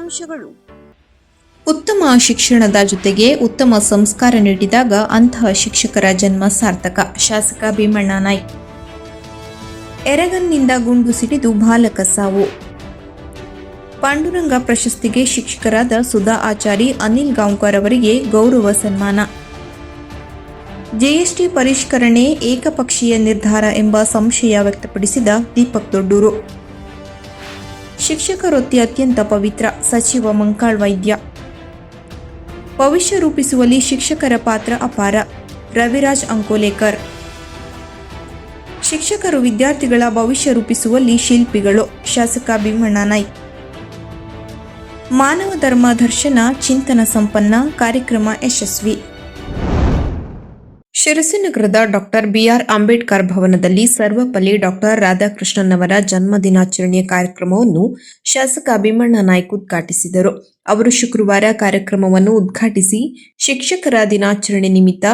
ಮುಖ್ಯಾಂಶಗಳು ಉತ್ತಮ ಶಿಕ್ಷಣದ ಜೊತೆಗೆ ಉತ್ತಮ ಸಂಸ್ಕಾರ ನೀಡಿದಾಗ ಅಂತಹ ಶಿಕ್ಷಕರ ಜನ್ಮ ಸಾರ್ಥಕ. ಶಾಸಕ ಭೀಮಣ್ಣ ನಾಯ್ಕ್. ಎರಗನ್ನಿಂದ ಗುಂಡು ಸಿಡಿದು ಬಾಲಕ ಸಾವು. ಪಾಂಡುರಂಗ ಪ್ರಶಸ್ತಿಗೆ ಶಿಕ್ಷಕರಾದ ಸುಧಾ ಆಚಾರಿ, ಅನಿಲ್ ಗಾಂವ್ಕರ್ ಅವರಿಗೆ ಗೌರವ ಸನ್ಮಾನ. ಜಿಎಸ್ಟಿ ಪರಿಷ್ಕರಣೆ ಏಕಪಕ್ಷೀಯ ನಿರ್ಧಾರ ಎಂಬ ಸಂಶಯ ವ್ಯಕ್ತಪಡಿಸಿದ ದೀಪಕ್ ದೊಡ್ಡೂರು. ಶಿಕ್ಷಕ ವೃತ್ತಿ ಅತ್ಯಂತ ಪವಿತ್ರ ಸಚಿವ ಮಂಕಾಳ್ ವೈದ್ಯ. ಭವಿಷ್ಯ ರೂಪಿಸುವಲ್ಲಿ ಶಿಕ್ಷಕರ ಪಾತ್ರ ಅಪಾರ. ರವಿರಾಜ್ ಅಂಕೋಲೇಕರ್. ಶಿಕ್ಷಕರು ವಿದ್ಯಾರ್ಥಿಗಳ ಭವಿಷ್ಯ ರೂಪಿಸುವಲ್ಲಿ ಶಿಲ್ಪಿಗಳು ಶಾಸಕ ಭೀಮಣ್ಣ ನಾಯ್ಕ್ ಮಾನವ ಧರ್ಮ ದರ್ಶನ ಚಿಂತನ ಸಂಪನ್ನ ಕಾರ್ಯಕ್ರಮ ಯಶಸ್ವಿ. ಶಿರಸಿನಗರದ ಡಾಕ್ಟರ್ ಬಿಆರ್ ಅಂಬೇಡ್ಕರ್ ಭವನದಲ್ಲಿ ಸರ್ವಪಲ್ಲಿ ಡಾಕ್ಟರ್ ರಾಧಾಕೃಷ್ಣನ್ ಅವರ ಜನ್ಮ ದಿನಾಚರಣೆಯ ಕಾರ್ಯಕ್ರಮವನ್ನು ಶಾಸಕ ಭೀಮಣ್ಣ ನಾಯ್ಕ ಉದ್ಘಾಟಿಸಿದರು. ಅವರು ಶುಕ್ರವಾರ ಕಾರ್ಯಕ್ರಮವನ್ನು ಉದ್ಘಾಟಿಸಿ ಶಿಕ್ಷಕರ ದಿನಾಚರಣೆ ನಿಮಿತ್ತ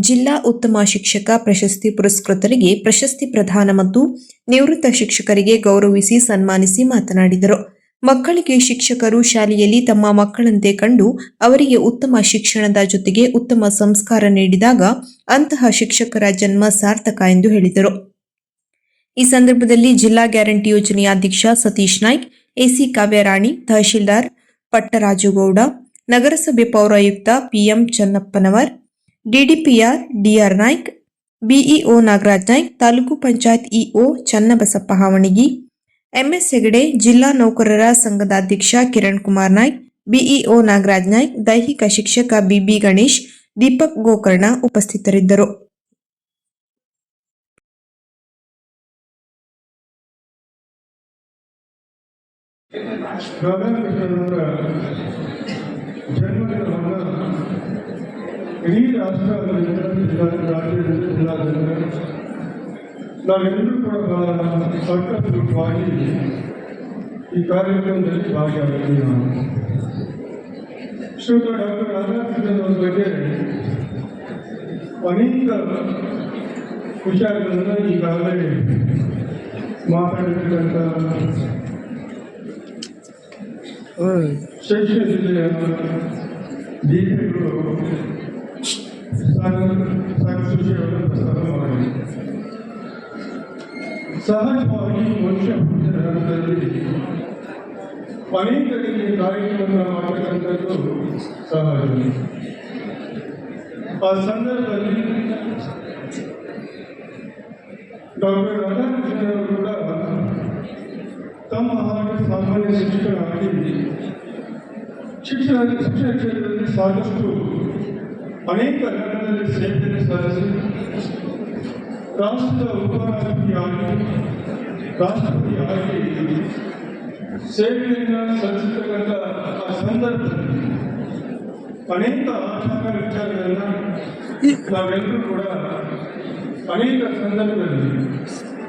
ಜಿಲ್ಲಾ ಉತ್ತಮ ಶಿಕ್ಷಕ, ಪ್ರಶಸ್ತಿ ಪುರಸ್ಕೃತರಿಗೆ ಪ್ರಶಸ್ತಿ ಪ್ರದಾನ ಮತ್ತು ನಿವೃತ್ತ ಶಿಕ್ಷಕರಿಗೆ ಗೌರವಿಸಿ ಸನ್ಮಾನಿಸಿ ಮಾತನಾಡಿದರು. ಮಕ್ಕಳಿಗೆ ಶಿಕ್ಷಕರು ಶಾಲೆಯಲ್ಲಿ ತಮ್ಮ ಮಕ್ಕಳಂತೆ ಕಂಡು ಅವರಿಗೆ ಉತ್ತಮ ಶಿಕ್ಷಣದ ಜೊತೆಗೆ ಉತ್ತಮ ಸಂಸ್ಕಾರ ನೀಡಿದಾಗ ಅಂತಹ ಶಿಕ್ಷಕರ ಜನ್ಮ ಸಾರ್ಥಕ ಎಂದು ಹೇಳಿದರು. ಈ ಸಂದರ್ಭದಲ್ಲಿ ಜಿಲ್ಲಾ ಗ್ಯಾರಂಟಿ ಯೋಜನೆಯ ಅಧ್ಯಕ್ಷ ಸತೀಶ್ ನಾಯ್ಕ್, ಎಸಿ ಕಾವ್ಯರಾಣಿ, ತಹಶೀಲ್ದಾರ್ ಪಟ್ಟರಾಜುಗೌಡ, ನಗರಸಭೆ ಪೌರಾಯುಕ್ತ PM Channappanavar, DDPR DR Naik, BEO Nagaraj Naik, taluk panchayat EO Channabasappa Havanagi, MS Hegde, ಜಿಲ್ಲಾ ನೌಕರರ ಸಂಘದ ಅಧ್ಯಕ್ಷ ಕಿರಣ್ ಕುಮಾರ್ ನಾಯ್ಕ್, ಬಿಇಒ ನಾಗರಾಜ್ ನಾಯ್ಕ್, ದೈಹಿಕ ಶಿಕ್ಷಕ ಬಿಬಿ ಗಣೇಶ್ ದೀಪಕ್ ಗೋಕರ್ಣ ಉಪಸ್ಥಿತರಿದ್ದರು. ರಾಧಾಕೃಷ್ಣನವರ ಇಡೀ ರಾಷ್ಟ್ರ ಈ ಕಾರ್ಯಕ್ರಮದಲ್ಲಿ ಭಾಗಿಯಾಗಿದ್ದೀವಿ. ನಾವು ಶ್ರೀಯುತ ಡಾಕ್ಟರ್ ರಾಧಾಕೃಷ್ಣನವರ ಬಗ್ಗೆ ಅನೇಕ ವಿಚಾರಗಳನ್ನು ಈಗಾಗಲೇ ಮಾತಾಡಿರ್ತಕ್ಕಂಥ ಶಿಕ್ಷಣ ಜಿಲ್ಲೆಯ ದೀಪಗಳು ಸಾಕಷ್ಟು ವಿಷಯವನ್ನು ಪ್ರಸ್ತಾಪ ಮಾಡಿ ಸಹಜವಾಗಿ ಮನುಷ್ಯ ಹುಟ್ಟಿದ ನಂತರದಲ್ಲಿ ಅನೇಕ ರೀತಿಯ ಕಾರ್ಯಕ್ರಮವನ್ನು ಮಾಡತಕ್ಕಂಥದ್ದು ಸಹಜ ಆ ಸಂದರ್ಭದಲ್ಲಿ ಡಾಕ್ಟರ್ ರಾಧಾಕೃಷ್ಣನವರು ಕೂಡ ತಮ್ಮ ಹಾಗೆ ಸಾಮಾನ್ಯ ಶಿಕ್ಷಕರಾಗಿ ಶಿಕ್ಷಣ ಶಿಕ್ಷಣ ಕ್ಷೇತ್ರದಲ್ಲಿ ಸಾಕಷ್ಟು ಅನೇಕ ರಂಗದಲ್ಲಿ ಸೇವೆಯನ್ನು ಸಲ್ಲಿಸಿ ರಾಷ್ಟ್ರದ ಉಪರಾಷ್ಟ್ರಪತಿಯಾಗಿ ರಾಷ್ಟ್ರಪತಿಯಾಗಿ ಸೇವೆಯನ್ನು ಸಲ್ಲಿಸತಕ್ಕಂಥ ಆ ಸಂದರ್ಭದಲ್ಲಿ ಅನೇಕ ಆರ್ಥಿಕ ವಿಚಾರಗಳನ್ನು ನಾವೆಲ್ಲರೂ ಕೂಡ ಅನೇಕ ಸಂದರ್ಭದಲ್ಲಿ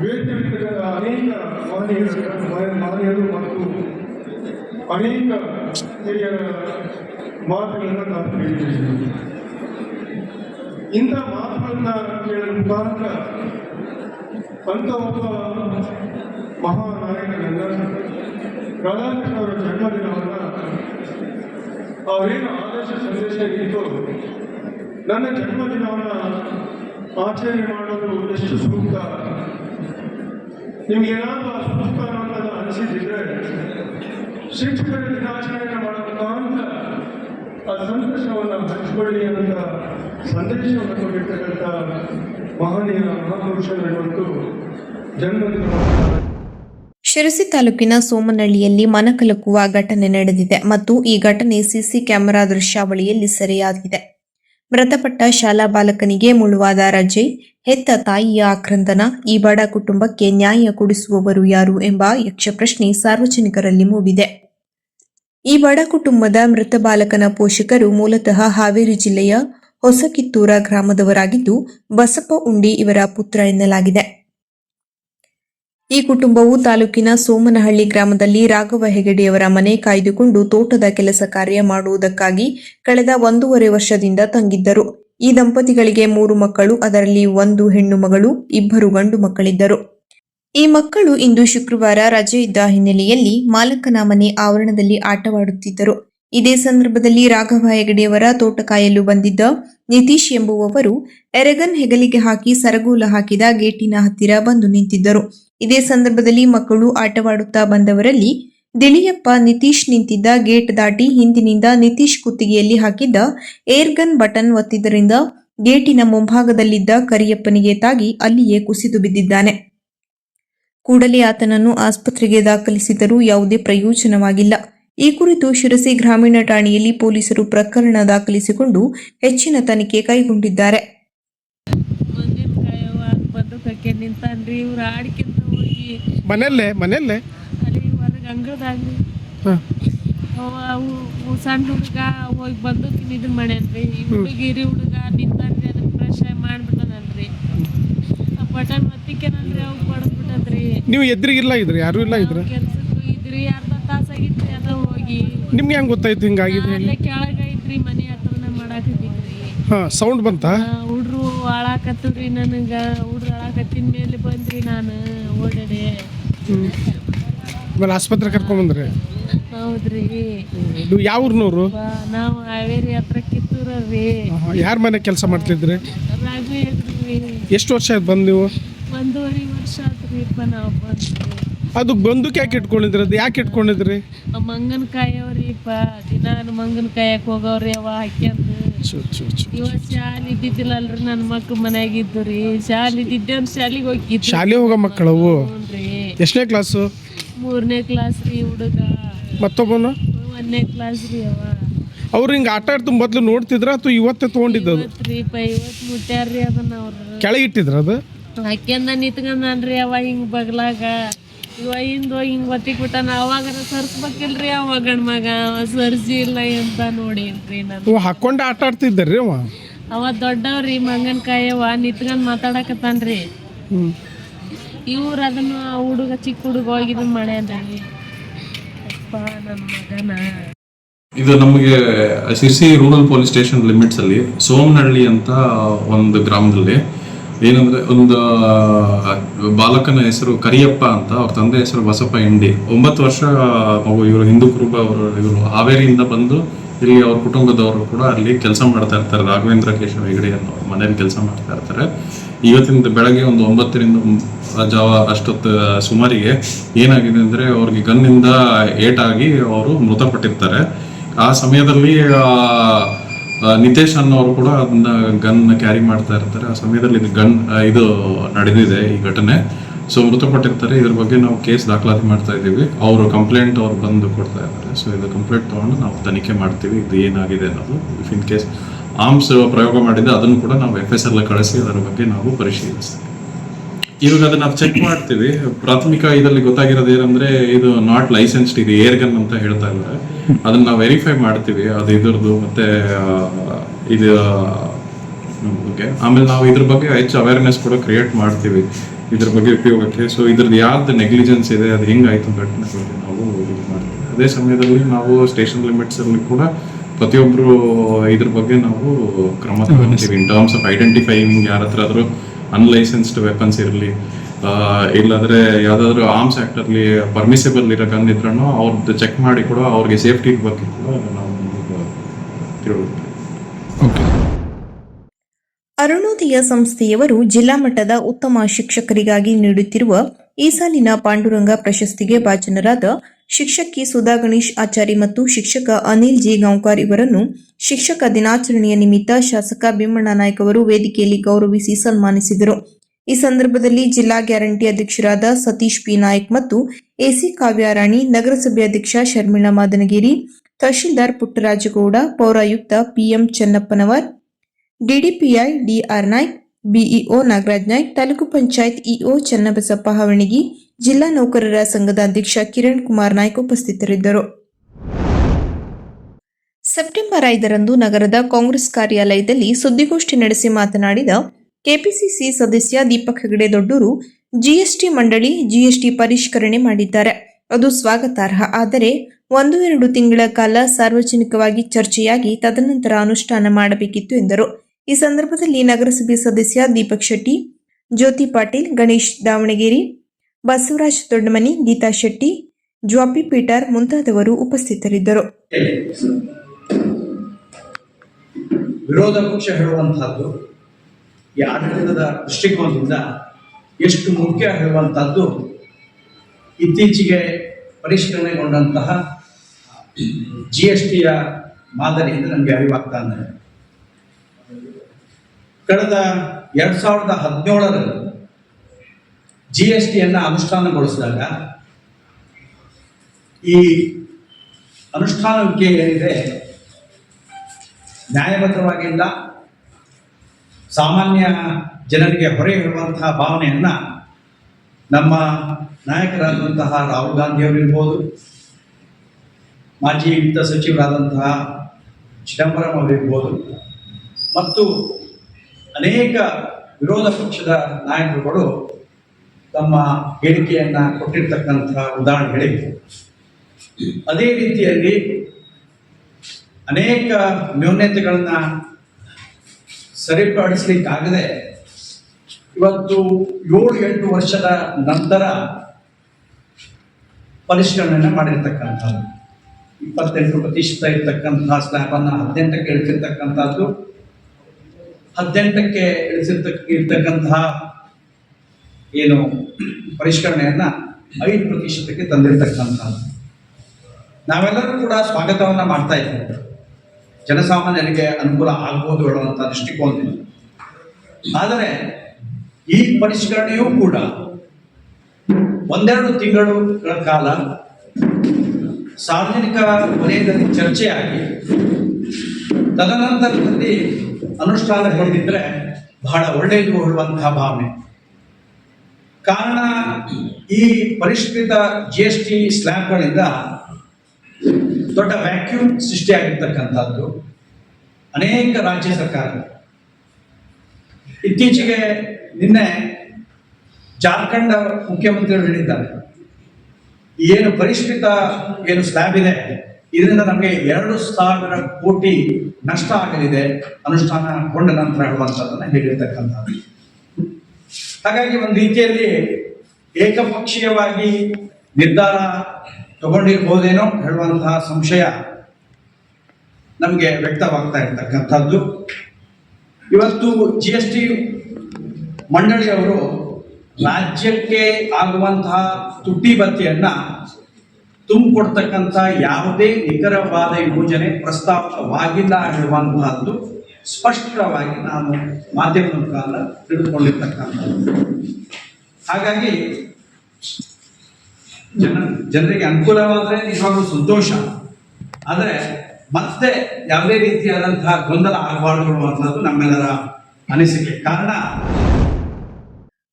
ವೇದಿಕೆಗಳ ಅನೇಕ ಮಾನ್ಯರು ಮಾನ್ಯರು ಮತ್ತು ಅನೇಕ ಹಿರಿಯರ ಮಾತುಗಳನ್ನು ನಾವು ಕೇಳಿದ್ದೇವೆ ಇಂಥ ಮಾತುಗಳನ್ನ ಕೇಳಲು ಮುಖಾಂತರ ಅಂತ ಒಬ್ಬ ಮಹಾನಾಯಕನನ್ನ ರಾಧಾಕೃಷ್ಣ ಅವರ ಜನ್ಮದಿನವನ್ನ ಅವರೇನು ಆದರ್ಶ ಸಂದೇಶ ಇತ್ತು ನನ್ನ ಜನ್ಮದಿನವನ್ನ ಆಚರಣೆ ಮಾಡೋದು ಎಷ್ಟು ಸೂಕ್ತ? ನಿಮಗೆ ಏನಾದರೂ ಆ ಸೂಕ್ತ ಅನ್ನೋದನ್ನು ಅನಿಸಿದ್ರೆ ಶಿಕ್ಷಕರ ದಿನಾಚರಣೆ ಮಾಡೋ ಮುಖಾಂತರ ಆ ಸಂತೋಷವನ್ನು ಹಂಚಿಕೊಳ್ಳಿ ಅನ್ನೋ ಸಂದೇಶವನ್ನು ಕೊಟ್ಟಿರ್ತಕ್ಕಂಥ ಮಹನೀಯ ಮಹಾಪುರುಷರು ಇವತ್ತು ಜನ್ಮದಿನ ಶಿರಸಿ ತಾಲೂಕಿನ ಸೋಮನಹಳ್ಳಿಯಲ್ಲಿ ಮನಕಲುಕುವ ಘಟನೆ ನಡೆದಿದೆ ಮತ್ತು ಈ ಘಟನೆ ಸಿಸಿ ಕ್ಯಾಮೆರಾ ದೃಶ್ಯಾವಳಿಯಲ್ಲಿ ಸೆರೆಯಾಗಿದೆ. ಮೃತಪಟ್ಟ ಶಾಲಾ ಬಾಲಕನಿಗೆ ಮುಳುವಾದ ರಜೆ, ಹೆತ್ತ ತಾಯಿಯ ಆಕ್ರಂದನ, ಈ ಬಡ ಕುಟುಂಬಕ್ಕೆ ನ್ಯಾಯ ಕೊಡಿಸುವವರು ಯಾರು ಎಂಬ ಯಕ್ಷಪ್ರಶ್ನೆ ಸಾರ್ವಜನಿಕರಲ್ಲಿ ಮೂಡಿದೆ. ಈ ಬಡ ಕುಟುಂಬದ ಮೃತ ಬಾಲಕನ ಪೋಷಕರು ಮೂಲತಃ ಹಾವೇರಿ ಜಿಲ್ಲೆಯ ಹೊಸಕಿತ್ತೂರ ಗ್ರಾಮದವರಾಗಿದ್ದು, ಬಸಪ್ಪ ಉಂಡಿ ಇವರ ಪುತ್ರ ಎನ್ನಲಾಗಿದೆ. ಈ ಕುಟುಂಬವು ತಾಲೂಕಿನ ಸೋಮನಹಳ್ಳಿ ಗ್ರಾಮದಲ್ಲಿ ರಾಘವ ಹೆಗಡೆಯವರ ಮನೆ ಕಾಯ್ದುಕೊಂಡು ತೋಟದ ಕೆಲಸ ಕಾರ್ಯ ಮಾಡುವುದಕ್ಕಾಗಿ ಕಳೆದ ಒಂದೂವರೆ ವರ್ಷದಿಂದ ತಂಗಿದ್ದರು. ಈ ದಂಪತಿಗಳಿಗೆ ಮೂರು ಮಕ್ಕಳು, ಅದರಲ್ಲಿ ಒಂದು ಹೆಣ್ಣು ಮಗಳು, ಇಬ್ಬರು ಗಂಡು ಮಕ್ಕಳಿದ್ದರು. ಈ ಮಕ್ಕಳು ಇಂದು ಶುಕ್ರವಾರ ರಜೆ ಇದ್ದ ಹಿನ್ನೆಲೆಯಲ್ಲಿ ಮಾಲಕನ ಮನೆ ಆವರಣದಲ್ಲಿ ಆಟವಾಡುತ್ತಿದ್ದರು. ಇದೇ ಸಂದರ್ಭದಲ್ಲಿ ರಾಘವ ಹೆಗಡೆಯವರ ತೋಟ ಕಾಯಲು ಬಂದಿದ್ದ ನಿತೀಶ್ ಎಂಬುವವರು ಎರೆಗನ್ ಹೆಗಲಿಗೆ ಹಾಕಿ ಸರಗೂಲ ಹಾಕಿದ ಗೇಟಿನ ಹತ್ತಿರ ಬಂದು ನಿಂತಿದ್ದರು. ಇದೇ ಸಂದರ್ಭದಲ್ಲಿ ಮಕ್ಕಳು ಆಟವಾಡುತ್ತಾ ಬಂದವರಲ್ಲಿ ದಿಳಿಯಪ್ಪ ನಿತೀಶ್ ನಿಂತಿದ್ದ ಗೇಟ್ ದಾಟಿ ಹಿಂದಿನಿಂದ ನಿತೀಶ್ ಕುತ್ತಿಗೆಯಲ್ಲಿ ಹಾಕಿದ್ದ ಏರ್ಗನ್ ಬಟನ್ ಒತ್ತಿದ್ದರಿಂದ ಗೇಟಿನ ಮುಂಭಾಗದಲ್ಲಿದ್ದ ಕರಿಯಪ್ಪನಿಗೆ ತಾಗಿ ಅಲ್ಲಿಯೇ ಕುಸಿದು ಬಿದ್ದಿದ್ದಾನೆ. ಕೂಡಲೇ ಆತನನ್ನು ಆಸ್ಪತ್ರೆಗೆ ದಾಖಲಿಸಿದರೂ ಯಾವುದೇ ಪ್ರಯೋಜನವಾಗಿಲ್ಲ. ಈ ಕುರಿತು ಶಿರಸಿ ಗ್ರಾಮೀಣ ಠಾಣೆಯಲ್ಲಿ ಪೊಲೀಸರು ಪ್ರಕರಣ ದಾಖಲಿಸಿಕೊಂಡು ಹೆಚ್ಚಿನ ತನಿಖೆ ಕೈಗೊಂಡಿದ್ದಾರೆ. ಮನೆಯಲ್ಲೇ ಮನೆಯಲ್ಲೇ? ಸಣ್ಣ ಹುಡುಗ ಹೋಗಿ ಬಂದು ಇದನ್ನ ಮಾಡ್ಯಾನ್ರಿ ಈ ಹುಡುಗಿರಿ ಹುಡುಗ ನಿಂತಾನ್ರಿ ಪ್ರಶಯ ಫ್ರೆಶ್ ಮಾಡ್ಬಿಟ್ಟದನ್ರಿ ಬಟನ್ ಒತ್ತಿಕೆನಲ್ರಿ ಅವು ಬಡದ್ಬಿಟ್ಟದ್ರಿ ನೀವು ಎದ್ರಿಗಿಲ್ಲ ಇದ್ರಿ ಯಾರು ಇಲ್ಲ ಇದ್ರಿ? ಇದ್ರಿ ಹೋಗಿದ್ರಿ ಅರ್ಧ ತಾಸಾಗಿತ್ರಿ ಅದ ಹೋಗಿ ನಿಮ್ಗೆ ಹೆಂಗ್ ಗೊತ್ತಾಯ್ತು ಹಿಂಗಾಗಿದೆ ಅಲ್ಲೇ ಕೆಳಗ ಐತ್ರಿ ಮನೆ ಹತ್ರನ ಮಾಡಾಕತ್ತಿದ್ರಿ. ಹಾಂ ಸೌಂಡ್ ಬಂತಾ? ಹುಡ್ರು ಆಳಾಕತ್ತವ್ರಿ ನನಗೆ. ಹುಡ್ರು ಆಳಾಕತ್ತಿನ ಮೇಲೆ ಬಂದ್ರಿ ನಾನು ಓಡಾಡಿ. ಆಮೇಲೆ ಆಸ್ಪತ್ರೆ ಕರ್ಕೊಂಬಂದ್ರಿ ಹೌದ್ರಿ. ನೀವು ಯಾವ ಊರ್ನವ್ರು? ನಾವು ಹಾವೇರಿ ಹತ್ರ ಕಿತ್ತೂರ್ರಿ ಯಾರ ಮನೆ ಕೆಲಸ ಮಾಡ್ತಿದ್ರಿ? ಎಷ್ಟು ವರ್ಷ ಆಯ್ತು ಬಂದು ನೀವು? ಒಂದೂವರೆ ವರ್ಷ ಆತ್ರಿಪ್ಪ ನಾವು ಬಂದ್ರಿ ಅದು ಬಂದು ಯಾಕೆ ಇಟ್ಕೊಂಡಿದ್ರಿ? ಅದು ಯಾಕೆ ಇಟ್ಕೊಂಡಿದ್ರಿ? ಮಂಗನಕಾಯಿ ಅವ್ರಿಪ್ಪ ದಿನಾನು ದಿನ ಮಂಗನ ಕಾಯಕ್ ಹೋಗವ್ರಿ ಅವ ಹಾಕ್ಯಂದು. ಚು ಚು ಚು ಇವ ಶಾಲೆ ಇದ್ದಿದ್ದಿಲ್ಲಲ್ರಿ ನನ್ನ ಮಕ್ಳು ಮನ್ಯಾಗ ಇದ್ದು ರೀ ಶಾಲೆ ಇದ್ದಿದ್ದೆ ಅಂತ ಶಾಲೆಗೆ ಹೋಗಿದ್ದು ಶಾಲೆ ಹೋಗೋ ಮಕ್ಕಳವು ರೀ ಎಷ್ಟನೇ ಕ್ಲಾಸು? ಮೂರನೇ ಕ್ಲಾಸ್ ರೀ ಹುಡುಗ. ಮತ್ತೊಬ್ಬನು? ಒಂದನೇ ಕ್ಲಾಸ್ ರೀ ಅವ. ಅವ್ರು ಹಿಂಗೆ ಆಟ ಆಡ್ತು ಮೊದಲು ನೋಡ್ತಿದ್ರ ಅಥವಾ ಇವತ್ತೇ ತೊಗೊಂಡಿದ್ದದು? ಇವತ್ತ್ರಿ ಪ ಇವತ್ತು ಮುಟ್ಟ್ಯಾರ್ರಿ ಅದನ್ನ ಅವ್ರು. ಕೆಳಗೆ ಇಟ್ಟಿದ್ರ ಅದು? ಹಾಕ್ಯಂದ ರೀ ಅವ ಹಿಂಗೆ ಬಗ್ಲಾಗ. ಇವ ಹಿಂದ್ ಹೋಗಿ ಹಿಂಗ್ ಒತ್ತಿಕ್ ಬಿಟ್ಟಾನ ಅವಾಗಾರ ಸರ್ಸ್ಬೇಕಿಲ್ರಿ ಅವ ಗಂಡ ಮಗ ಅವ ಸರ್ಸಿ ಇಲ್ಲ ಅಂತ ನೋಡಿನ್ರಿ ನಾನು. ನೀವು ಹಾಕೊಂಡು ಆಟ ಆಡ್ತಿದ್ದರಿ ಅವ? ಅವ ದೊಡ್ಡವ್ರಿ ಮಂಗನ ಕಾಯವ ನಿತ್ಕೊಂಡ್ ಮಾತಾಡಕತ್ತಾನ್ರಿ. ಹ್ಞೂ ಇವ್ರ ಅದನ್ನ ಹುಡುಗ ಚಿಕ್ಕ ಹುಡುಗ ಹೋಗಿ ಮಳೆ ಮಾಡ್ಯಾನ್ರಿ ಅಪ್ಪ ನನ್ನ ಮಗನ. ಇದು ನಮಗೆ Sirsi rural police station limits ಅಲ್ಲಿ ಸೋಮನಹಳ್ಳಿ ಅಂತ ಒಂದು ಗ್ರಾಮದಲ್ಲಿ ಏನಂದ್ರೆ ಒಂದು ಬಾಲಕನ ಹೆಸರು ಕರಿಯಪ್ಪ ಅಂತ, ಅವ್ರ ತಂದೆ ಹೆಸರು ಬಸಪ್ಪ ಇಂಡಿ. ಒಂಬತ್ತು ವರ್ಷ ಮಗು ಇವರು ಹಿಂದೂ ಕುರುಬ, ಅವರು, ಇವರು ಹಾವೇರಿಯಿಂದ ಬಂದು ಇಲ್ಲಿ ಅವ್ರ ಕುಟುಂಬದವರು ಕೂಡ ಅಲ್ಲಿ ಕೆಲಸ ಮಾಡ್ತಾ ಇರ್ತಾರೆ, ರಾಘವೇಂದ್ರ ಕೇಶವ ಹೆಗಡೆ ಅನ್ನೋ ಮನೇಲಿ ಕೆಲಸ ಮಾಡ್ತಾ ಇರ್ತಾರೆ. ಇವತ್ತಿನ ಬೆಳಗ್ಗೆ ಒಂದು ಒಂಬತ್ತರಿಂದ ಜಾವ ಅಷ್ಟೊತ್ತು ಸುಮಾರಿಗೆ ಏನಾಗಿದೆ ಅಂದ್ರೆ ಅವ್ರಿಗೆ ಗನ್ನಿಂದ ಏಟಾಗಿ ಅವರು ಮೃತಪಟ್ಟಿರ್ತಾರೆ. ಆ ಸಮಯದಲ್ಲಿ ನಿತೇಶ್ ಅನ್ನೋರು ಕೂಡ ಅದನ್ನ ಗನ್ ಕ್ಯಾರಿ ಮಾಡ್ತಾ ಇರ್ತಾರೆ. ಆ ಸಮಯದಲ್ಲಿ ಇದು ಗನ್ ಇದು ನಡೆದಿದೆ ಈ ಘಟನೆ. ಸೊ ಮೃತಪಟ್ಟಿರ್ತಾರೆ. ಇದ್ರ ಬಗ್ಗೆ ನಾವು ಕೇಸ್ ದಾಖಲಾತಿ ಮಾಡ್ತಾ ಇದ್ದೀವಿ. ಅವರು ಕಂಪ್ಲೇಂಟ್ ಅವ್ರು ಬಂದು ಕೊಡ್ತಾ ಇದ್ದಾರೆ. ಸೊ ಇದು ಕಂಪ್ಲೇಂಟ್ ತೊಗೊಂಡು ನಾವು ತನಿಖೆ ಮಾಡ್ತೀವಿ. ಇದು ಏನಾಗಿದೆ ಅನ್ನೋದು. ಇಫ್ ಇನ್ ಕೇಸ್ ಆರ್ಮ್ಸ್ ಪ್ರಯೋಗ ಮಾಡಿದ್ರೆ ಅದನ್ನು ಕೂಡ ನಾವು ಎಫ್ ಎಸ್ ಎಲ್ ಕಳಿಸಿ ಅದರ ಬಗ್ಗೆ ನಾವು ಪರಿಶೀಲಿಸ್ತೀವಿ. ಇವಾಗ ಅದನ್ನ ನಾವು ಚೆಕ್ ಮಾಡ್ತೀವಿ. ಪ್ರಾಥಮಿಕ ಇದರಲ್ಲಿ ಗೊತ್ತಾಗಿರೋದು ಏನಂದ್ರೆ ಇದು ನಾಟ್ ಲೈಸೆನ್ಸ್ಡ್ ಇದು ಏರ್ ಗನ್ ಅಂತ ಹೇಳ್ತಾ ಇದ್ದಾರೆ. ಅದನ್ನ ನಾವು ವೆರಿಫೈ ಮಾಡ್ತೀವಿ. ಅದು ಇದ್ರದ್ದು ಮತ್ತೆ ಇದು ಓಕೆ ಆಮೇಲೆ ನಾವು ಇದ್ರ ಬಗ್ಗೆ ಹೆಚ್ಚು ಅವೇರ್ನೆಸ್ ಕೂಡ ಕ್ರಿಯೇಟ್ ಮಾಡ್ತೀವಿ. ಇದ್ರ ಬಗ್ಗೆ ಉಪಯೋಗಕ್ಕೆ ಸೊ ಇದ್ರದ್ದು ಯಾವ್ದು ನೆಗ್ಲಿಜೆನ್ಸ್ ಇದೆ ಅದು ಹೆಂಗಾಯ್ತು ಘಟನೆ ಬಗ್ಗೆ ನಾವು ಇದು ಮಾಡ್ತೀವಿ. ಅದೇ ಸಮಯದಲ್ಲಿ ನಾವು ಸ್ಟೇಷನ್ ಲಿಮಿಟ್ಸ್ ಅಲ್ಲಿ ಕೂಡ ಪ್ರತಿಯೊಬ್ರು ಇದ್ರ ಬಗ್ಗೆ ನಾವು ಕ್ರಮ ತಗೊಳ್ತೀವಿ ಇನ್ ಟರ್ಮ್ಸ್ ಆಫ್ ಐಡೆಂಟಿಫೈಯಿಂಗ್ ಯಾರ ಹತ್ರ ಆದ್ರೂ ಅನ್ಲೈಸೆನ್ಸ್ಡ್ ವೆಪನ್ಸ್ ಇರಲಿ ಇಲ್ಲಾದ್ರೆ ಯಾವ್ದಾದ್ರು ಆರ್ಮ್ಸ್ ಆಕ್ಟ್ ಅಲ್ಲಿ ಪರ್ಮಿಸಿಬಲ್ ಇರೋ ಗನ್ ಇದ್ರೂ ಅವ್ರದ್ದು ಚೆಕ್ ಮಾಡಿ ಕೂಡ ಅವ್ರಿಗೆ ಸೇಫ್ಟಿ ಬಗ್ಗೆ ಕೂಡ ನಾವು ಓಕೆ ಅರುಣೋದಯ ಸಂಸ್ಥೆಯವರು ಜಿಲ್ಲಾ ಮಟ್ಟದ ಉತ್ತಮ ಶಿಕ್ಷಕರಿಗಾಗಿ ನೀಡುತ್ತಿರುವ ಈ ಸಾಲಿನ ಪಾಂಡುರಂಗ ಪ್ರಶಸ್ತಿಗೆ ಭಾಜನರಾದ ಶಿಕ್ಷಕಿ ಸುಧಾ ಗಣೇಶ್ ಆಚಾರಿ ಮತ್ತು ಶಿಕ್ಷಕ ಅನಿಲ್ ಜಿ. ಗಾಂವ್ಕರ್ ಇವರನ್ನು ಶಿಕ್ಷಕ ದಿನಾಚರಣೆಯ ನಿಮಿತ್ತ ಶಾಸಕ ಭೀಮಣ್ಣ ನಾಯ್ಕ ಅವರು ವೇದಿಕೆಯಲ್ಲಿ ಗೌರವಿಸಿ ಸನ್ಮಾನಿಸಿದರು. ಈ ಸಂದರ್ಭದಲ್ಲಿ ಜಿಲ್ಲಾ ಗ್ಯಾರಂಟಿ ಅಧ್ಯಕ್ಷರಾದ ಸತೀಶ್ ಪಿ. ನಾಯಕ್ ಮತ್ತು ಎಸಿ ಕಾವ್ಯಾರಾಣಿ, ನಗರಸಭೆ ಅಧ್ಯಕ್ಷ ಶರ್ಮಿಳಾ ಮಾದನಗಿರಿ, ತಹಶೀಲ್ದಾರ್ ಪುಟ್ಟರಾಜಗೌಡ, ಪೌರಾಯುಕ್ತ PM Chennappanavar, DDPI DR Naik, BEO Nagaraj Naik, taluk panchayat EO Channabasappa Havanigi, ಜಿಲ್ಲಾ ನೌಕರರ ಸಂಘದ ಅಧ್ಯಕ್ಷ ಕಿರಣ್ ಕುಮಾರ್ ನಾಯ್ಕ ಉಪಸ್ಥಿತರಿದ್ದರು. ಸೆಪ್ಟೆಂಬರ್ ಐದರಂದು ನಗರದ ಕಾಂಗ್ರೆಸ್ ಕಾರ್ಯಾಲಯದಲ್ಲಿ ಸುದ್ದಿಗೋಷ್ಠಿ ನಡೆಸಿ ಮಾತನಾಡಿದ ಕೆಪಿಸಿಸಿ ಸದಸ್ಯ ದೀಪಕ್ ಹೆಗಡೆ ದೊಡ್ಡೂರು ಜಿಎಸ್ಟಿ ಮಂಡಳಿ ಜಿಎಸ್ಟಿ ಪರಿಷ್ಕರಣೆ ಮಾಡಿದ್ದಾರೆ. ಅದು ಸ್ವಾಗತಾರ್ಹ. ಆದರೆ ಒಂದು ಎರಡು ತಿಂಗಳ ಕಾಲ ಸಾರ್ವಜನಿಕವಾಗಿ ಚರ್ಚೆಯಾಗಿ ತದನಂತರ ಅನುಷ್ಠಾನ ಮಾಡಬೇಕಿತ್ತು ಎಂದರು. ಈ ಸಂದರ್ಭದಲ್ಲಿ ನಗರಸಭೆ ಸದಸ್ಯ ದೀಪಕ್ ಶೆಟ್ಟಿ, ಜ್ಯೋತಿ ಪಾಟೀಲ್, ಗಣೇಶ್ ದಾವಣಗೆರೆ, ಬಸವರಾಜ್ ದೊಡ್ಡಮನಿ, ಗೀತಾ ಶೆಟ್ಟಿ, ಜ್ವಾಪಿ ಪೀಟರ್ ಮುಂತಾದವರು ಉಪಸ್ಥಿತರಿದ್ದರು. ವಿರೋಧ ಪಕ್ಷ ಹೇಳುವಂತಹದ್ದು, ಈ ಆಡಳಿತದ ದೃಷ್ಟಿಕೋನದಿಂದ ಎಷ್ಟು ಮುಖ್ಯ ಹೇಳುವಂತಹದ್ದು, ಇತ್ತೀಚೆಗೆ ಪರಿಷ್ಕರಣೆಗೊಂಡಂತಹ ಜಿ ಎಸ್ ಟಿಯ ಮಾದರಿಯಿಂದ ನಮಗೆ ಅರಿವಾಗ್ತಾ ಇದೆ. ಕಳೆದ ಎರಡ್ ಸಾವಿರದ ಹದಿನೇಳರಲ್ಲಿ ಜಿ ಎಸ್ ಟಿಯನ್ನು ಅನುಷ್ಠಾನಗೊಳಿಸಿದಾಗ, ಈ ಅನುಷ್ಠಾನಕ್ಕೆ ಏನಿದೆ ನ್ಯಾಯಬದ್ಧವಾಗಿಲ್ಲ ಸಾಮಾನ್ಯ ಜನರಿಗೆ ಹೊರೆ ಇರುವಂತಹ ಭಾವನೆಯನ್ನ ನಮ್ಮ ನಾಯಕರಾದಂತಹ ರಾಹುಲ್ ಗಾಂಧಿಯವರಿರ್ಬೋದು, ಮಾಜಿ ವಿತ್ತ ಸಚಿವರಾದಂತಹ ಚಿದಂಬರಂ ಅವರಿರ್ಬೋದು ಮತ್ತು ಅನೇಕ ವಿರೋಧ ಪಕ್ಷದ ನಾಯಕರುಗಳು ತಮ್ಮ ಹೇಳಿಕೆಯನ್ನು ಕೊಟ್ಟಿರ್ತಕ್ಕಂತಹ ಉದಾಹರಣೆಗಳಿವೆ ಅದೇ ರೀತಿಯಲ್ಲಿ ಅನೇಕ ನ್ಯೂನತೆಗಳನ್ನ ಸರಿಪಡಿಸ್ಲಿಕ್ಕಾಗದೆ ಇವತ್ತು ಏಳು ಎಂಟು ವರ್ಷದ ನಂತರ ಪರಿಷ್ಕರಣೆಯನ್ನು ಮಾಡಿರ್ತಕ್ಕಂಥದ್ದು. ಇಪ್ಪತ್ತೆಂಟು ಪ್ರತಿಶತ ಇರ್ತಕ್ಕಂತಹ ಸ್ಲ್ಯಾಬನ್ನು ಹದಿನೆಂಟಕ್ಕೆ ಇಳಿಸಿರ್ತಕ್ಕಂಥದ್ದು. ಹದಿನೆಂಟಕ್ಕೆ ಇಳಿಸಿರ್ತಕ್ಕ ಇರ್ತಕ್ಕಂತಹ ಏನು ಪರಿಷ್ಕರಣೆಯನ್ನ ಐದು ಪ್ರತಿಶತಕ್ಕೆ ತಂದಿರ್ತಕ್ಕಂಥದ್ದು. ನಾವೆಲ್ಲರೂ ಕೂಡ ಸ್ವಾಗತವನ್ನ ಮಾಡ್ತಾ ಇದ್ದೇವೆ. ಜನಸಾಮಾನ್ಯರಿಗೆ ಅನುಕೂಲ ಆಗ್ಬೋದು ಹೇಳುವಂತ ದೃಷ್ಟಿಕೋನದಿಂದ ಆದರೆ ಈ ಪರಿಷ್ಕರಣೆಯೂ ಕೂಡ ಒಂದೆರಡು ತಿಂಗಳುಗಳ ಕಾಲ ಸಾರ್ವಜನಿಕ ವಲಯದಲ್ಲಿ ಚರ್ಚೆಯಾಗಿ ತದನಂತರದಲ್ಲಿ ಅನುಷ್ಠಾನಗೊಂಡಿದ್ರೆ ಬಹಳ ಒಳ್ಳೆಯದು ಹೇಳುವಂತಹ ಭಾವನೆ. ಕಾರಣ ಈ ಪರಿಷ್ಕೃತ ಜಿ ಎಸ್ ಟಿ ಸ್ಲ್ಯಾಬ್ಗಳಿಂದ ದೊಡ್ಡ ವ್ಯಾಕ್ಯೂಮ್ ಸೃಷ್ಟಿಯಾಗಿರ್ತಕ್ಕಂಥದ್ದು ಅನೇಕ ರಾಜ್ಯ ಸರ್ಕಾರಗಳು. ಇತ್ತೀಚೆಗೆ ನಿನ್ನೆ ಜಾರ್ಖಂಡ್ ಮುಖ್ಯಮಂತ್ರಿಗಳು ಹೇಳಿದ್ದಾರೆ. ಏನು ಪರಿಷ್ಕೃತ ಏನು ಸ್ಲ್ಯಾಬ್ ಇದೆ, ಇದರಿಂದ ನಮಗೆ ಎರಡು ಸಾವಿರ ಕೋಟಿ ನಷ್ಟ ಆಗಲಿದೆ ಅನುಷ್ಠಾನಗೊಂಡ ನಂತರ ಹೇಳುವಂಥದ್ದನ್ನು ಹೇಳಿರ್ತಕ್ಕಂಥದ್ದು. ಹಾಗಾಗಿ ಒಂದು ರೀತಿಯಲ್ಲಿ ಏಕಪಕ್ಷೀಯವಾಗಿ ನಿರ್ಧಾರ ತಗೊಂಡಿರ್ಬೋದೇನೋ ಹೇಳುವಂತಹ ಸಂಶಯ ನಮಗೆ ವ್ಯಕ್ತವಾಗ್ತಾ ಇರ್ತಕ್ಕಂಥದ್ದು. ಇವತ್ತು ಜಿ ಎಸ್ ಟಿ ಮಂಡಳಿಯವರು ರಾಜ್ಯಕ್ಕೆ ಆಗುವಂತಹ ತುಟ್ಟಿ ಬತ್ತಿಯನ್ನು ತುಂಬಿಕೊಡ್ತಕ್ಕಂಥ ಯಾವುದೇ ನಿಖರವಾದ ಯೋಜನೆ ಪ್ರಸ್ತಾಪವಾಗಿಲ್ಲ ಹೇಳುವಂತಹದ್ದು ಸ್ಪಷ್ಟವಾಗಿ ನಾನು ಮಾಧ್ಯಮದ ಮುಖಾಂತರ ತಿಳಿದುಕೊಂಡಿರ್ತಕ್ಕಂಥದ್ದು. ಹಾಗಾಗಿ ಜನ, ಜನರಿಗೆ ಅನುಕೂಲವಾದರೆ ನಿಜವಾಗ್ಲೂ ಸಂತೋಷ. ಆದರೆ ಮತ್ತೆ ಯಾವುದೇ ರೀತಿಯಾದಂತಹ ಗೊಂದಲ ಆಗಬಾರ್ದು ಅನ್ನೋದು ನಮ್ಮೆಲ್ಲರ ಅನಿಸಿಕೆ. ಕಾರಣ?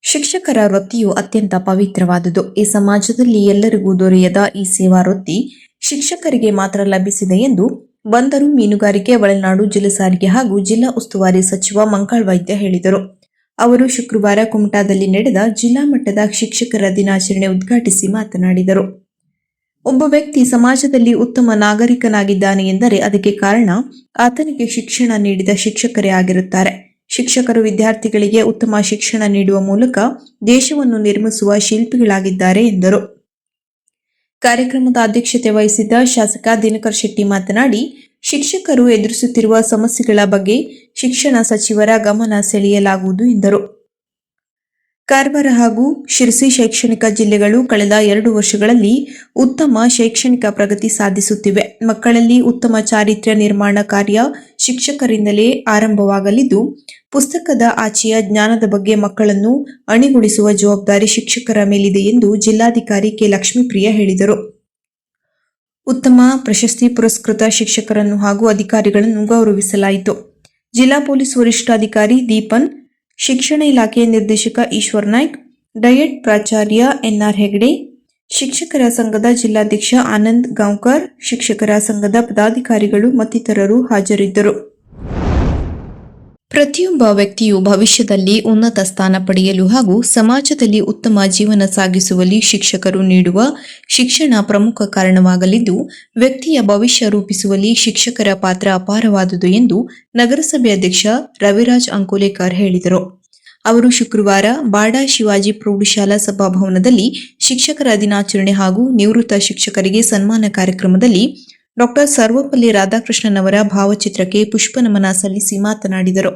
ಶಿಕ್ಷಕರ ವೃತ್ತಿಯು ಅತ್ಯಂತ ಪವಿತ್ರವಾದುದು. ಈ ಸಮಾಜದಲ್ಲಿ ಎಲ್ಲರಿಗೂ ದೊರೆಯದ ಈ ಸೇವಾ ವೃತ್ತಿ ಶಿಕ್ಷಕರಿಗೆ ಮಾತ್ರ ಲಭಿಸಿದೆ ಎಂದು ಬಂದರು ಮೀನುಗಾರಿಕೆ, ಒಳನಾಡು ಜಿಲ್ಲಾ ಸಾರಿಗೆ ಹಾಗೂ ಜಿಲ್ಲಾ ಉಸ್ತುವಾರಿ ಸಚಿವ ಮಂಕಾಳ್ ವೈದ್ಯ ಹೇಳಿದರು. ಅವರು ಶುಕ್ರವಾರ ಕುಮಟಾದಲ್ಲಿ ನಡೆದ ಜಿಲ್ಲಾ ಮಟ್ಟದ ಶಿಕ್ಷಕರ ದಿನಾಚರಣೆ ಉದ್ಘಾಟಿಸಿ ಮಾತನಾಡಿದರು. ಒಬ್ಬ ವ್ಯಕ್ತಿ ಸಮಾಜದಲ್ಲಿ ಉತ್ತಮ ನಾಗರಿಕನಾಗಿದ್ದಾನೆ ಎಂದರೆ ಅದಕ್ಕೆ ಕಾರಣ ಆತನಿಗೆ ಶಿಕ್ಷಣ ನೀಡಿದ ಶಿಕ್ಷಕರೇ ಆಗಿರುತ್ತಾರೆ. ಶಿಕ್ಷಕರು ವಿದ್ಯಾರ್ಥಿಗಳಿಗೆ ಉತ್ತಮ ಶಿಕ್ಷಣ ನೀಡುವ ಮೂಲಕ ದೇಶವನ್ನು ನಿರ್ಮಿಸುವ ಶಿಲ್ಪಿಗಳಾಗಿದ್ದಾರೆ ಎಂದರು. ಕಾರ್ಯಕ್ರಮದ ಅಧ್ಯಕ್ಷತೆ ವಹಿಸಿದ್ದ ಶಾಸಕ ದಿನಕರ್ ಶೆಟ್ಟಿ ಮಾತನಾಡಿ ಶಿಕ್ಷಕರು ಎದುರಿಸುತ್ತಿರುವ ಸಮಸ್ಯೆಗಳ ಬಗ್ಗೆ ಶಿಕ್ಷಣ ಸಚಿವರ ಗಮನ ಸೆಳೆಯಲಾಗುವುದು ಎಂದರು. ಕಾರವಾರ ಹಾಗೂ ಶಿರಸಿ ಶೈಕ್ಷಣಿಕ ಜಿಲ್ಲೆಗಳು ಕಳೆದ ಎರಡು ವರ್ಷಗಳಲ್ಲಿ ಉತ್ತಮ ಶೈಕ್ಷಣಿಕ ಪ್ರಗತಿ ಸಾಧಿಸುತ್ತಿವೆ. ಮಕ್ಕಳಲ್ಲಿ ಉತ್ತಮ ಚಾರಿತ್ರ್ಯ ನಿರ್ಮಾಣ ಕಾರ್ಯ ಶಿಕ್ಷಕರಿಂದಲೇ ಆರಂಭವಾಗಲಿದ್ದು, ಪುಸ್ತಕದ ಆಚೆಯ ಜ್ಞಾನದ ಬಗ್ಗೆ ಮಕ್ಕಳನ್ನು ಅಣಿಗೊಳಿಸುವ ಜವಾಬ್ದಾರಿ ಶಿಕ್ಷಕರ ಮೇಲಿದೆ ಎಂದು ಜಿಲ್ಲಾಧಿಕಾರಿ ಕೆ. ಲಕ್ಷ್ಮೀಪ್ರಿಯ ಹೇಳಿದರು. ಉತ್ತಮ, ಪ್ರಶಸ್ತಿ ಪುರಸ್ಕೃತ ಶಿಕ್ಷಕರನ್ನು ಹಾಗೂ ಅಧಿಕಾರಿಗಳನ್ನು ಗೌರವಿಸಲಾಯಿತು. ಜಿಲ್ಲಾ ಪೊಲೀಸ್ ವರಿಷ್ಠಾಧಿಕಾರಿ ದೀಪನ್, ಶಿಕ್ಷಣ ಇಲಾಖೆಯ ನಿರ್ದೇಶಕ ಈಶ್ವರ್ ನಾಯ್ಕ್, ಡಯಟ್ ಪ್ರಾಚಾರ್ಯ ಎನ್ಆರ್ ಹೆಗ್ಡೆ, ಶಿಕ್ಷಕರ ಸಂಘದ ಜಿಲ್ಲಾಧ್ಯಕ್ಷ ಆನಂದ್ ಗಾಂವ್ಕರ್, ಶಿಕ್ಷಕರ ಸಂಘದ ಪದಾಧಿಕಾರಿಗಳು ಮತ್ತಿತರರು ಹಾಜರಿದ್ದರು. ಪ್ರತಿಯೊಬ್ಬ ವ್ಯಕ್ತಿಯು ಭವಿಷ್ಯದಲ್ಲಿ ಉನ್ನತ ಸ್ಥಾನ ಪಡೆಯಲು ಹಾಗೂ ಸಮಾಜದಲ್ಲಿ ಉತ್ತಮ ಜೀವನ ಸಾಗಿಸುವಲ್ಲಿ ಶಿಕ್ಷಕರು ನೀಡುವ ಶಿಕ್ಷಣ ಪ್ರಮುಖ ಕಾರಣವಾಗಲಿದ್ದು, ವ್ಯಕ್ತಿಯ ಭವಿಷ್ಯ ರೂಪಿಸುವಲ್ಲಿ ಶಿಕ್ಷಕರ ಪಾತ್ರ ಅಪಾರವಾದುದು ಎಂದು ನಗರಸಭೆ ಅಧ್ಯಕ್ಷ ರವಿರಾಜ್ ಅಂಕೋಲೇಕರ್ ಹೇಳಿದರು. ಅವರು ಶುಕ್ರವಾರ ಬಾಡಾ ಶಿವಾಜಿ ಪ್ರೌಢಶಾಲಾ ಸಭಾಭವನದಲ್ಲಿ ಶಿಕ್ಷಕರ ದಿನಾಚರಣೆ ಹಾಗೂ ನಿವೃತ್ತ ಶಿಕ್ಷಕರಿಗೆ ಸನ್ಮಾನ ಕಾರ್ಯಕ್ರಮದಲ್ಲಿ ಡಾಕ್ಟರ್ ಸರ್ವಪಲ್ಲಿ ರಾಧಾಕೃಷ್ಣನ್ ಅವರ ಭಾವಚಿತ್ರಕ್ಕೆ ಪುಷ್ಪನಮನ ಸಲ್ಲಿಸಿ ಮಾತನಾಡಿದರು.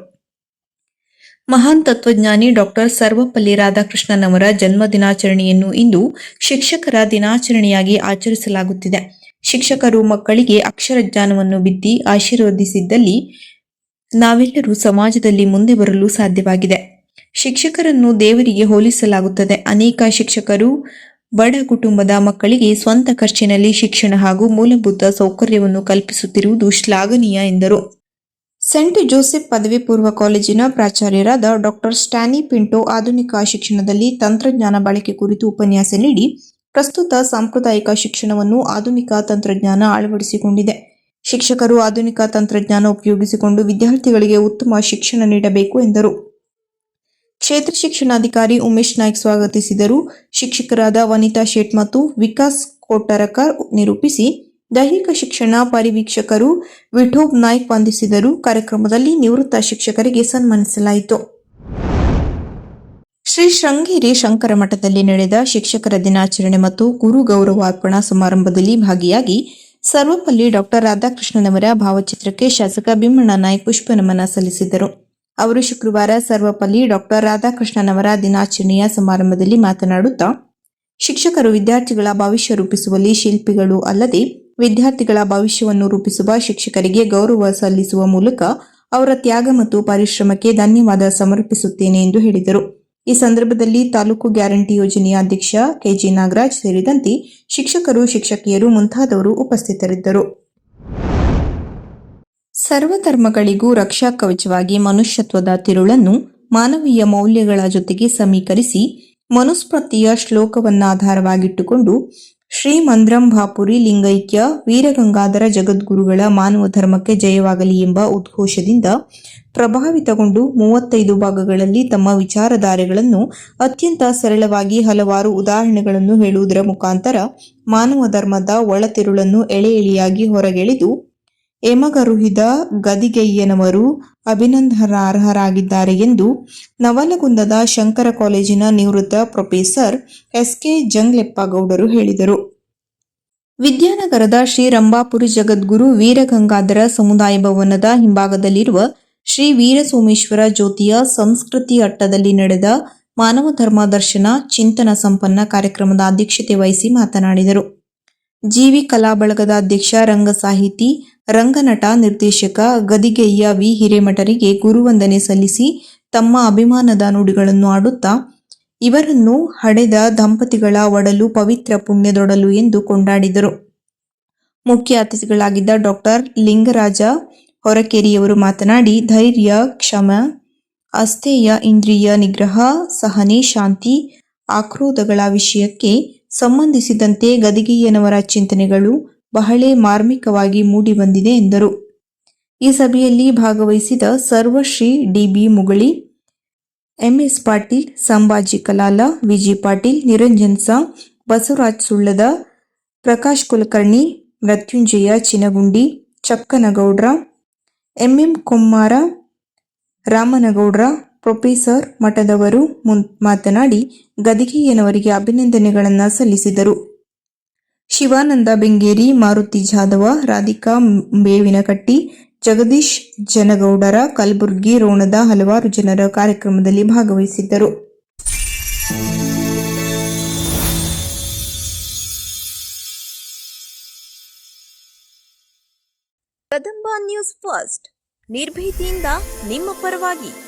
ಮಹಾನ್ ತತ್ವಜ್ಞಾನಿ ಡಾಕ್ಟರ್ ಸರ್ವಪಲ್ಲಿ ರಾಧಾಕೃಷ್ಣನ್ ಅವರ ಜನ್ಮ ದಿನಾಚರಣೆಯನ್ನು ಇಂದು ಶಿಕ್ಷಕರ ದಿನಾಚರಣೆಯಾಗಿ ಆಚರಿಸಲಾಗುತ್ತಿದೆ. ಶಿಕ್ಷಕರು ಮಕ್ಕಳಿಗೆ ಅಕ್ಷರ ಜ್ಞಾನವನ್ನು ಬಿತ್ತಿ ಆಶೀರ್ವದಿಸಿದ್ದಲ್ಲಿ ನಾವೆಲ್ಲರೂ ಸಮಾಜದಲ್ಲಿ ಮುಂದೆ ಬರಲು ಸಾಧ್ಯವಾಗಿದೆ. ಶಿಕ್ಷಕರನ್ನು ದೇವರಿಗೆ ಹೋಲಿಸಲಾಗುತ್ತದೆ. ಅನೇಕ ಶಿಕ್ಷಕರು ಬಡ ಕುಟುಂಬದ ಮಕ್ಕಳಿಗೆ ಸ್ವಂತ ಖರ್ಚಿನಲ್ಲಿ ಶಿಕ್ಷಣ ಹಾಗೂ ಮೂಲಭೂತ ಸೌಕರ್ಯವನ್ನು ಕಲ್ಪಿಸುತ್ತಿರುವುದು ಶ್ಲಾಘನೀಯ ಎಂದರು. ಸೆಂಟ್ ಜೋಸೆಫ್ ಪದವಿ ಪೂರ್ವ ಕಾಲೇಜಿನ ಪ್ರಾಚಾರ್ಯರಾದ ಡಾಕ್ಟರ್ ಸ್ಟ್ಯಾನಿ ಪಿಂಟೋ ಆಧುನಿಕ ಶಿಕ್ಷಣದಲ್ಲಿ ತಂತ್ರಜ್ಞಾನ ಬಳಕೆ ಕುರಿತು ಉಪನ್ಯಾಸ ನೀಡಿ ಪ್ರಸ್ತುತ ಸಾಂಪ್ರದಾಯಿಕ ಶಿಕ್ಷಣವನ್ನು ಆಧುನಿಕ ತಂತ್ರಜ್ಞಾನ ಅಳವಡಿಸಿಕೊಂಡಿದೆ. ಶಿಕ್ಷಕರು ಆಧುನಿಕ ತಂತ್ರಜ್ಞಾನ ಉಪಯೋಗಿಸಿಕೊಂಡು ವಿದ್ಯಾರ್ಥಿಗಳಿಗೆ ಉತ್ತಮ ಶಿಕ್ಷಣ ನೀಡಬೇಕು ಎಂದರು. ಕ್ಷೇತ್ರ ಶಿಕ್ಷಣಾಧಿಕಾರಿ ಉಮೇಶ್ ನಾಯ್ಕ್ ಸ್ವಾಗತಿಸಿದರು. ಶಿಕ್ಷಕರಾದ ವನಿತಾ ಶೇಟ್ ಮತ್ತು ವಿಕಾಸ್ ಕೋಟರಕರ್ ನಿರೂಪಿಸಿ ದೈಹಿಕ ಶಿಕ್ಷಣ ಪರಿವೀಕ್ಷಕರು ವಿಠೋಬ್ ನಾಯ್ಕ್ ವಂದಿಸಿದರು. ಕಾರ್ಯಕ್ರಮದಲ್ಲಿ ನಿವೃತ್ತ ಶಿಕ್ಷಕರಿಗೆ ಸನ್ಮಾನಿಸಲಾಯಿತು. ಶ್ರೀ ಶೃಂಗೇರಿ ಶಂಕರ ಮಠದಲ್ಲಿ ನಡೆದ ಶಿಕ್ಷಕರ ದಿನಾಚರಣೆ ಮತ್ತು ಗುರು ಗೌರವಾರ್ಪಣಾ ಸಮಾರಂಭದಲ್ಲಿ ಭಾಗಿಯಾಗಿ ಸರ್ವಪಲ್ಲಿ ಡಾಕ್ಟರ್ ರಾಧಾಕೃಷ್ಣನವರ ಭಾವಚಿತ್ರಕ್ಕೆ ಶಾಸಕ ಭೀಮಣ್ಣ ನಾಯ್ಕ ಪುಷ್ಪ ನಮನ ಸಲ್ಲಿಸಿದರು. ಅವರು ಶುಕ್ರವಾರ ಸರ್ವಪಲ್ಲಿ ಡಾಕ್ಟರ್ ರಾಧಾಕೃಷ್ಣನ್ ಅವರ ದಿನಾಚರಣೆಯ ಸಮಾರಂಭದಲ್ಲಿ ಮಾತನಾಡುತ್ತಾ, ಶಿಕ್ಷಕರು ವಿದ್ಯಾರ್ಥಿಗಳ ಭವಿಷ್ಯ ರೂಪಿಸುವಲ್ಲಿ ಶಿಲ್ಪಿಗಳು ಅಲ್ಲದೆ ವಿದ್ಯಾರ್ಥಿಗಳ ಭವಿಷ್ಯವನ್ನು ರೂಪಿಸುವ ಶಿಕ್ಷಕರಿಗೆ ಗೌರವ ಸಲ್ಲಿಸುವ ಮೂಲಕ ಅವರ ತ್ಯಾಗ ಮತ್ತು ಪರಿಶ್ರಮಕ್ಕೆ ಧನ್ಯವಾದ ಸಮರ್ಪಿಸುತ್ತೇನೆ ಎಂದು ಹೇಳಿದರು. ಈ ಸಂದರ್ಭದಲ್ಲಿ ತಾಲೂಕು ಗ್ಯಾರಂಟಿ ಯೋಜನೆಯ ಅಧ್ಯಕ್ಷ ಕೆಜಿ ನಾಗರಾಜ್ ಸೇರಿದಂತೆ ಶಿಕ್ಷಕರು, ಶಿಕ್ಷಕಿಯರು ಮುಂತಾದವರು ಉಪಸ್ಥಿತರಿದ್ದರು. ಸರ್ವಧರ್ಮಗಳಿಗೂ ರಕ್ಷಾ ಕವಚವಾಗಿ ಮನುಷ್ಯತ್ವದ ತಿರುಳನ್ನು ಮಾನವೀಯ ಮೌಲ್ಯಗಳ ಜೊತೆಗೆ ಸಮೀಕರಿಸಿ ಮನುಸ್ಮೃತಿಯ ಶ್ಲೋಕವನ್ನಾಧಾರವಾಗಿಟ್ಟುಕೊಂಡು ಶ್ರೀ ಮಂದ್ರಂ ಭಾಪುರಿ ಲಿಂಗೈಕ್ಯ ವೀರಗಂಗಾಧರ ಜಗದ್ಗುರುಗಳ ಮಾನವ ಧರ್ಮಕ್ಕೆ ಜಯವಾಗಲಿ ಎಂಬ ಉದ್ಘೋಷದಿಂದ ಪ್ರಭಾವಿತಗೊಂಡು ಮೂವತ್ತೈದು ಭಾಗಗಳಲ್ಲಿ ತಮ್ಮ ವಿಚಾರಧಾರೆಗಳನ್ನು ಅತ್ಯಂತ ಸರಳವಾಗಿ ಹಲವಾರು ಉದಾಹರಣೆಗಳನ್ನು ಹೇಳುವುದರ ಮುಖಾಂತರ ಮಾನವ ಧರ್ಮದ ಒಳತಿರುಳನ್ನು ಎಳೆ ಎಳೆಯಾಗಿ ಹೊರಗೆಳೆದು ಎಮಗರುಹಿದ ಗದಿಗೆಯ್ಯನವರು ಅಭಿನಂದನಾರ್ಹರಾಗಿದ್ದಾರೆ ಎಂದು ನವಲಗುಂದದ ಶಂಕರ ಕಾಲೇಜಿನ ನಿವೃತ್ತ ಪ್ರೊಫೆಸರ್ ಎಸ್ಕೆ ಜಂಗ್ಲೆಪ್ಪಗೌಡರು ಹೇಳಿದರು. ವಿದ್ಯಾನಗರದ ಶ್ರೀ ರಂಭಾಪುರಿ ಜಗದ್ಗುರು ವೀರಗಂಗಾಧರ ಸಮುದಾಯ ಭವನದ ಹಿಂಭಾಗದಲ್ಲಿರುವ ಶ್ರೀ ವೀರಸೋಮೇಶ್ವರ ಜ್ಯೋತಿಯ ಸಂಸ್ಕೃತಿ ಅಟ್ಟದಲ್ಲಿ ನಡೆದ ಮಾನವ ಧರ್ಮ ದರ್ಶನ ಚಿಂತನ ಸಂಪನ್ನ ಕಾರ್ಯಕ್ರಮದ ಅಧ್ಯಕ್ಷತೆ ವಹಿಸಿ ಮಾತನಾಡಿದರು. ಜೀವಿ ಕಲಾ ಬಳಗದ ಅಧ್ಯಕ್ಷ ರಂಗ ಸಾಹಿತಿ ರಂಗನಟ ನಿರ್ದೇಶಕ ಗದಿಗೆಯ್ಯ ವಿ. ಹಿರೇಮಠರಿಗೆ ಗುರುವಂದನೆ ಸಲ್ಲಿಸಿ ತಮ್ಮ ಅಭಿಮಾನದ ನುಡಿಗಳನ್ನು ಆಡುತ್ತಾ, ಇವರನ್ನು ಹಡೆದ ದಂಪತಿಗಳ ಒಡಲು ಪವಿತ್ರ ಪುಣ್ಯದೊಡಲು ಎಂದು ಕೊಂಡಾಡಿದರು. ಮುಖ್ಯ ಅತಿಥಿಗಳಾಗಿದ್ದ ಡಾಕ್ಟರ್ ಲಿಂಗರಾಜ ಹೊರಕೇರಿಯವರು ಮಾತನಾಡಿ, ಧೈರ್ಯ, ಕ್ಷಮ, ಅಸ್ಥೇಯ ಇಂದ್ರಿಯ ನಿಗ್ರಹ, ಸಹನೆ, ಶಾಂತಿ, ಆಕ್ರೋಧಗಳ ವಿಷಯಕ್ಕೆ ಸಂಬಂಧಿಸಿದಂತೆ ಗದಿಗೆಯ್ಯನವರ ಚಿಂತನೆಗಳು ಬಹಳೇ ಮಾರ್ಮಿಕವಾಗಿ ಮೂಡಿಬಂದಿದೆ ಎಂದರು. ಈ ಸಭೆಯಲ್ಲಿ ಭಾಗವಹಿಸಿದ Sarvashri DB Mugali MS Patil, Sambhaji Kalal, VG Patil, Niranjan Sa, Basavaraj Sullad, Prakash Kulkarni, Mrityunjaya Chinagundi Chakkanagoudra MM Kummara, Ramanagoudra professor ಮಠದವರು ಮುನ್, ಮಾತನಾಡಿ ಗದಿಗೆಯನವರಿಗೆ ಅಭಿನಂದನೆಗಳನ್ನು ಸಲ್ಲಿಸಿದರು. ಶಿವಾನಂದ ಬೆಂಗೇರಿ, ಮಾರುತಿ ಜಾಧವ, ರಾಧಿಕಾ ಬೇವಿನಕಟ್ಟಿ, ಜಗದೀಶ್ ಜನಗೌಡರ, ಕಲಬುರ್ಗಿ ರೋಣದ ಹಲವಾರು ಜನರ ಕಾರ್ಯಕ್ರಮದಲ್ಲಿ ಭಾಗವಹಿಸಿದ್ದರು. Kadamba news first. ನಿರ್ಭೀತಿಯಿಂದ ನಿಮ್ಮ ಪರವಾಗಿ.